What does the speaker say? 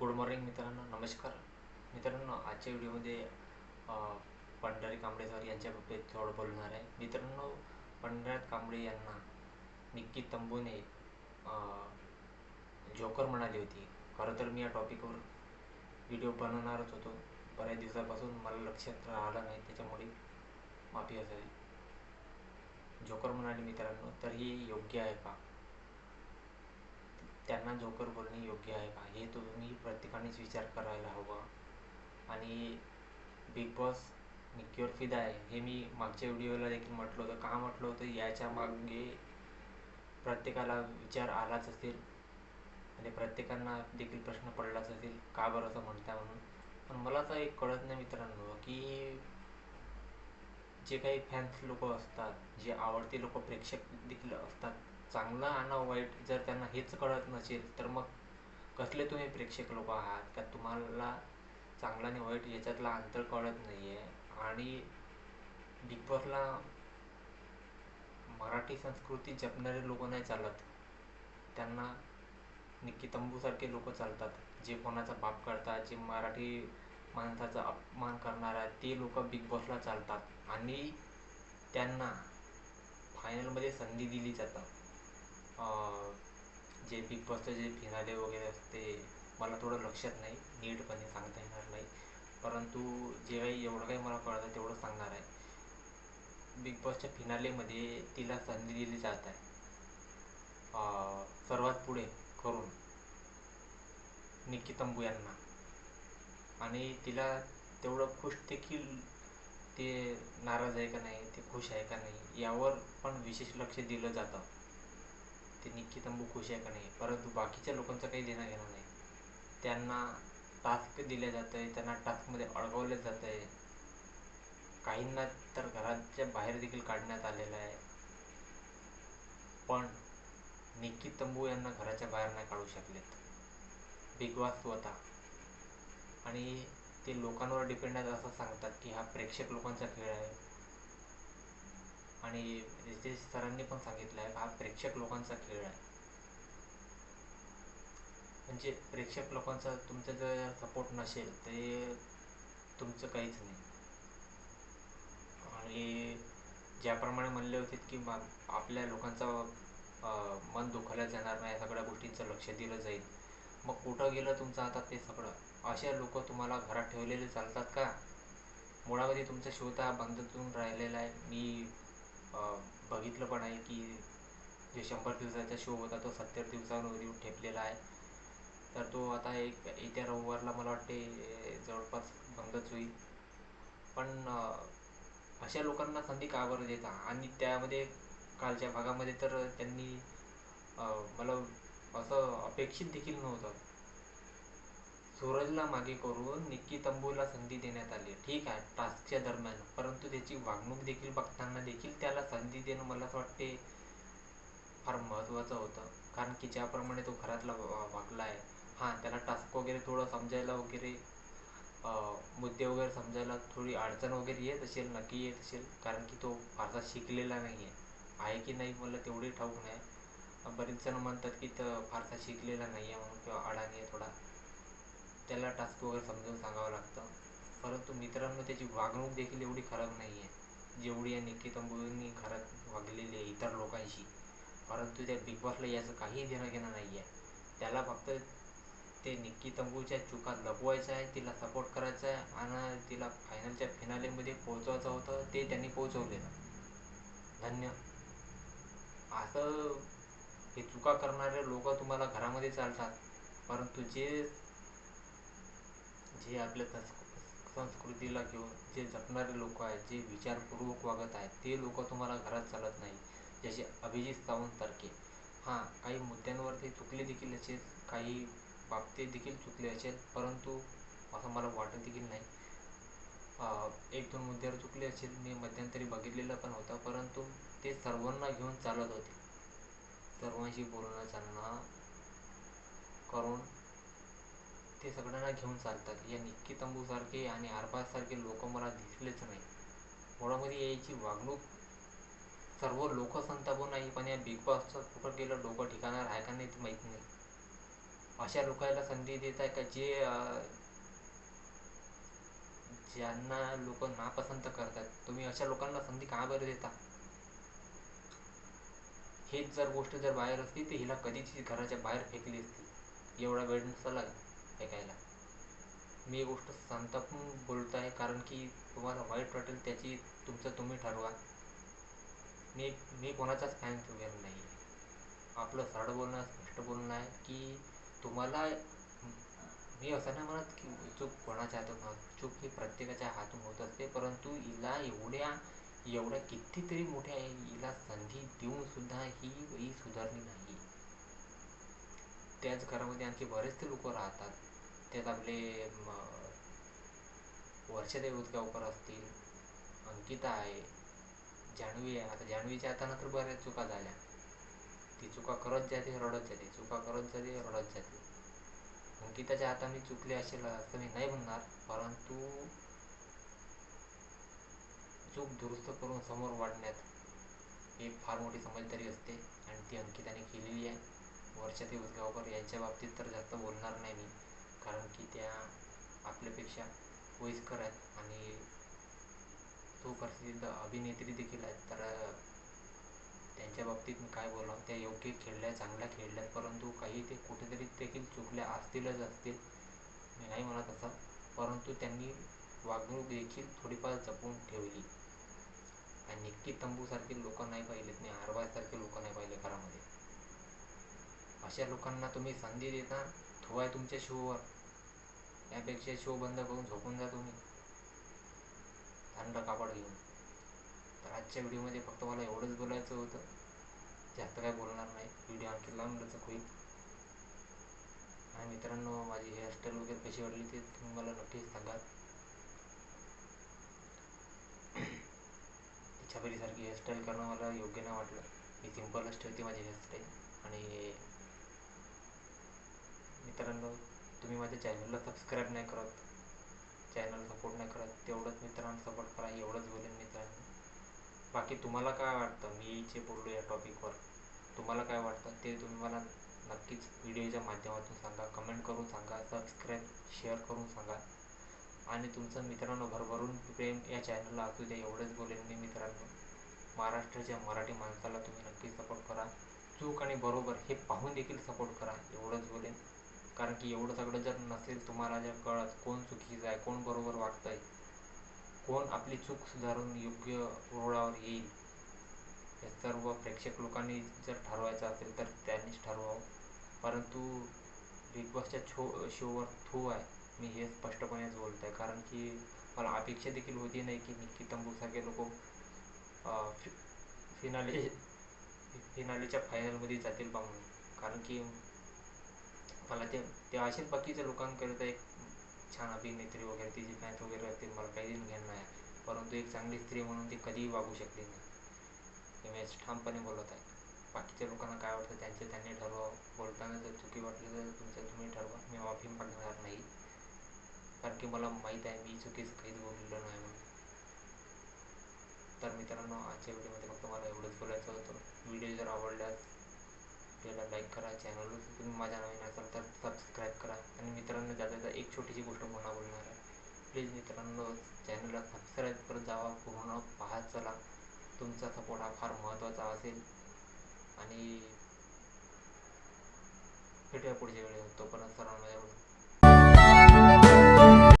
Good morning मित्रांनो नमस्कार. मित्रांनो आजच्या व्हिडिओमध्ये पंढरी कांबळे सर यांच्या बाबतीत थोडं बोलणार आहे. मित्रांनो पंढरनाथ कांबळे यांना निक्की तंबूने जोकर म्हणाली होती. खरं तर मी या टॉपिकवर व्हिडिओ बनवणारच होतो. बऱ्याच दिवसापासून मला लक्षात राहिलं नाही त्याच्यामुळे माफी असावी. जोकर म्हणाली मित्रांनो तर हे योग्य आहे का? त्यांना जोकर बोलणे योग्य आहे का? हे तुम्ही प्रत्येकानेच विचार करायला हवा. आणि बिग बॉस निक्कीवर फिदा आहे. हे मी मागच्या व्हिडिओला देखील म्हटलं होतं. का म्हटलं होतं? याच्या मागे प्रत्येकाला विचार आलाच असेल. आणि प्रत्येकांना देखील प्रश्न पडलाच असेल. का बरं असं म्हणता म्हणून? पण मला तर एक कळत नाही मित्रांनो की जे काही फॅन्स लोक असतात जे आवडते लोक प्रेक्षक देखील असतात चांगलं आणि वाईट जर त्यांना हेच कळत नसेल तर मग कसले तुम्ही प्रेक्षक लोक आहात? का तुम्हाला चांगलं आणि वाईट याच्यातला अंतर कळत नाही आहे आणि बिग बॉसला मराठी संस्कृती जपणारे लोक नाही चालत. त्यांना निक्की तंबूसारखे लोक चालतात. जे कोणाचा बाप करतात जे मराठी माणसाचा अपमान करणार आहे ते लोक बिग बॉसला चालतात. आणि त्यांना फायनलमध्ये संधी दिली जातात. जे बिग बॉसचं जे फिनाले वगैरे असते मला थोडं लक्षात नाही नीटपणे सांगता येणार नाही. परंतु जे काही एवढं काही मला कळतं तेवढं सांगणार आहे. बिग बॉसच्या फिनालेमध्ये तिला संधी दिली जात आहे. सर्वात पुढे करून निक्की तंबू यांना. आणि तिला तेवढं खुश देखील ते नाराज आहे का नाही ते खुश आहे का नाही यावर पण विशेष लक्ष दिलं जातं. ते निक्की तंबू खुश आहे का नाही? परंतु बाकीच्या लोकांचं काही देणं घेणं नाही. त्यांना टास्क दिले जातं आहे त्यांना टास्कमध्ये अडकवलं जातं आहे काहींना तर घराच्या बाहेर देखील काढण्यात आलेलं आहे. पण निक्की तंबू यांना घराच्या बाहेर नाही काढू शकलेत. बिग बॉस स्वतः. आणि ते लोकांवर डिपेंड आहेत असं सांगतात की हा प्रेक्षक लोकांचा खेळ आहे. आणि रितेश सरांनी पण सांगितलं आहे हा प्रेक्षक लोकांचा खेळ आहे. म्हणजे प्रेक्षक लोकांचा तुमचा जर सपोर्ट नसेल ते तुमचं काहीच नाही. आणि ज्याप्रमाणे म्हणले होते की आपल्या लोकांचा मन दुखायला जाणार नाही या सगळ्या गोष्टींचं लक्ष दिलं जाईल. मग कुठं गेलं तुमचं आता ते सगळं? असे लोक तुम्हाला घरात ठेवलेले चालतात का? मुळामध्ये तुमचा शोध हा बंदतून राहिलेला आहे. मी बघितलं पण आहे की जे शंभर दिवसाचा शो होता तो सत्तर दिवसांवर येऊन ठेपलेला आहे. तर तो आता एक येत्या रविवारला मला वाटते जवळपास बंदच होईल. पण अशा लोकांना संधी का बरं देता? आणि त्यामध्ये कालच्या भागामध्ये तर त्यांनी मला असं अपेक्षित देखील नव्हतं. सूरजला मागे करून निक्की तंबूला संधी देण्यात आली. ठीक आहे टास्कच्या दरम्यान. परंतु त्याची वागणूक देखील बघताना देखील त्याला संधी देणं मला असं वाटते फार महत्त्वाचं होतं. कारण की ज्याप्रमाणे तो घरातला वागला आहे हां त्याला टास्क वगैरे थोडं समजायला वगैरे मुद्दे वगैरे समजायला थोडी अडचण वगैरे येत असेल नक्की येत असेल कारण की तो फारसा शिकलेला नाही आहे आहे की नाही मला तेवढे ठाऊक नाही. बरेच जण म्हणतात की तर फारसा शिकलेला नाही आहे म्हणून किंवा अडाणी आहे थोडा. त्याला टास्क वगैरे समजावून सांगावं लागतं. परंतु मित्रांनो त्याची वागणूक देखील एवढी खराब नाही आहे जेवढी या निक्की तंबूंनी खराब वागलेली आहे इतर लोकांशी. परंतु त्या बिग बॉसला याचं काही देणं घेणं नाही आहे त्याला फक्त ते निक्की तंबूच्या चुका लपवायचं आहे तिला सपोर्ट करायचा आहे आणि तिला फायनलच्या फिनालेमध्ये पोहोचवायचं होतं ते त्यांनी पोहोचवलेलं. धन्य. असं हे चुका करणारे लोक तुम्हाला घरामध्ये चालतात. परंतु जे जे आपल्या संस्क संस्कृतीला घेऊन जे जपणारे लोक आहेत जे विचारपूर्वक वागत आहेत ते लोक तुम्हाला घरात चालत नाही. जसे अभिजित सावंत तारखे हां काही मुद्द्यांवर ते चुकले देखील असेल काही बाबतीत देखील चुकले असेल परंतु असं मला वाटत देखील नाही. एक दोन मुद्द्यावर चुकले असेल मी मध्यंतरी बघितलेलं पण होतं परंतु ते सर्वांना घेऊन चालत होते. सर्वांशी बोलणं चालणं करून ते सगळ्यांना घेऊन चालतात. या निक्की तंबूसारखे आणि आरबाजसारखे लोक मला दिसलेच नाही. मुळामध्ये यायची वागणूक सर्व लोक संतापू नाही पण या बिग बॉसचं कुठं गेलं डोकं ठिकाणार आहे का नाही ते माहीत नाही. अशा लोकांना संधी देत आहे का? जे ज्यांना लोक नापसंत करतात तुम्ही अशा लोकांना संधी का बरं देता? हेच जर गोष्ट जर बाहेर असती तर हिला कधीच घराच्या बाहेर फेकली असती. एवढा वेळ नसता ऐकायला. फेकायला मी गोष्ट संतापून बोलत आहे कारण की तुम्हाला वाईट वाटेल त्याची तुमचं तुम्ही ठरवा. मी मी कोणाचाच फॅन वगैरे नाही आहे आपलं सरळ बोलणं स्पष्ट बोलणं आहे की तुम्हाला मी असं नाही म्हणत की चूक कोणाच्या हातून होत चूक ही प्रत्येकाच्या हातून होत असते परंतु हिला एवढ्या एवढ्या कितीतरी मोठ्या हिला संधी देऊन सुद्धा ही ही सुधारली नाही. त्याच घरामध्ये आणखी बरेचसे लोक राहतात. त्यात आपले म, वर्षदेव उदगावकर असतील अंकिता आहे जान्हवी आहे. आता जान्हवीच्या हातानं तर बऱ्याच चुका झाल्या. ती चुका करत जाते रडत जाते. चुका करत जाते रडत जाते. अंकिताच्या हाताने चुकले असेल असं मी नाही म्हणणार परंतु चूक दुरुस्त करून समोर वाढण्यात एक फार मोठी समजदारी असते आणि ती अंकिताने केलेली आहे. वर्षाती उसगावकर यांच्या बाबतीत तर जास्त बोलणार नाही मी. कारण की त्या आपल्यापेक्षा वयस्कर आहेत आणि तो प्रसिद्ध अभिनेत्री देखील आहेत. तर त्यांच्या बाबतीत मी काय बोलावं? त्या योग्य खेळल्या चांगल्या खेळल्यात परंतु काही ते कुठेतरी देखील चुकल्या असतीलच असतील. मी नाही म्हणत असं. परंतु त्यांनी वागणूक देखील थोडीफार जपून ठेवली. आणि निक्की तंबूसारखे लोक नाही पाहिलेत नाही आरवासारखे लोक नाही पाहिले घरामध्ये. अशा लोकांना तुम्ही संधी देता थोवाय तुमच्या शोवर. यापेक्षा शो बंद करून झोपून जा तुम्ही. थंड कापड घेऊन. तर आजच्या व्हिडिओमध्ये फक्त मला एवढंच बोलायचं होतं. जास्त काय बोलणार नाही. व्हिडिओ आणखी लांब होईल. आणि मित्रांनो माझी हेअरस्टाईल वगैरे कशी वाटली ते तुम्ही मला नक्कीच सांगा. छबरीसारखी हेअरस्टाईल करणं मला योग्य नाही वाटलं. मी सिम्पलच ठेवते माझी हेअरस्टाईल आणि मित्रांनो तुम्ही माझ्या चॅनलला सबस्क्राईब नाही करत चॅनल सपोर्ट नाही करत तेवढंच मित्रांनो सपोर्ट करा एवढंच बोलेन मित्रांनो. बाकी तुम्हाला काय वाटतं? मी जे बोललो या टॉपिकवर तुम्हाला काय वाटतं? ते तुम्ही मला नक्कीच व्हिडिओच्या माध्यमातून सांगा कमेंट करून सांगा सबस्क्राईब शेअर करून सांगा. आणि तुमचं मित्रांनो भरभरून प्रेम या चॅनलला असू द्या एवढंच बोलेन मी मित्रांनो. महाराष्ट्राच्या मराठी माणसाला तुम्ही नक्की सपोर्ट करा. चूक आणि बरोबर हे पाहून देखील सपोर्ट करा एवढंच बोलेन. कारण की एवढं सगळं जर नसेल तुम्हाला जर कळत कोण चुकीचं आहे कोण बरोबर वागतं आहे कोण आपली चूक सुधारून योग्य रुळावर येईल हे सर्व प्रेक्षक लोकांनी जर ठरवायचं असेल तर त्यांनीच ठरवावं. परंतु बिग बॉसच्या शो शोवर थू आहे. मी हे स्पष्टपणेच बोलत आहे कारण की मला अपेक्षा देखील होती नाही की निक्की तंबूसारखे लोक फि फिनाले फिनालेच्या फायनलमध्ये जातील बा कारण की मला ते ते असेच बाकीच्या लोकांकरिता एक छान अभिनेत्री वगैरे तिची फॅन्स वगैरे असतील मला काही घेणं नाही. परंतु एक चांगली स्त्री म्हणून ती कधीही वागू शकली नाही. मी ठामपणे बोलत आहे. बाकीच्या लोकांना काय वाटतं त्यांचे त्यांनी ठरवावं. बोलताना जर चुकी वाटली तर तुमचं तुम्ही ठरवा. मी माफी मागणार नाही. कारण की मला माहीत आहे मी चुकीचं काहीच बोललेलं नाही म्हणून. तर मित्रांनो आजच्या व्हिडिओमध्ये फक्त मला एवढंच बोलायचं होतं. व्हिडिओ जर आवडल्यास व्हिडिओला लाईक करा चॅनलवर तुम्ही माझ्या नवीन असाल तर सबस्क्राईब करा. आणि मित्रांनो जाता एक छोटीशी गोष्ट पुन्हा बोलणार आहे. प्लीज मित्रांनो चॅनलला सबस्क्राईब करत जावा. पूर्ण पाहत चला. तुमचा सपोर्ट हा फार महत्त्वाचा असेल. आणि भेटूया पुढच्या वेळेस. तोपर्यंत सर्वांना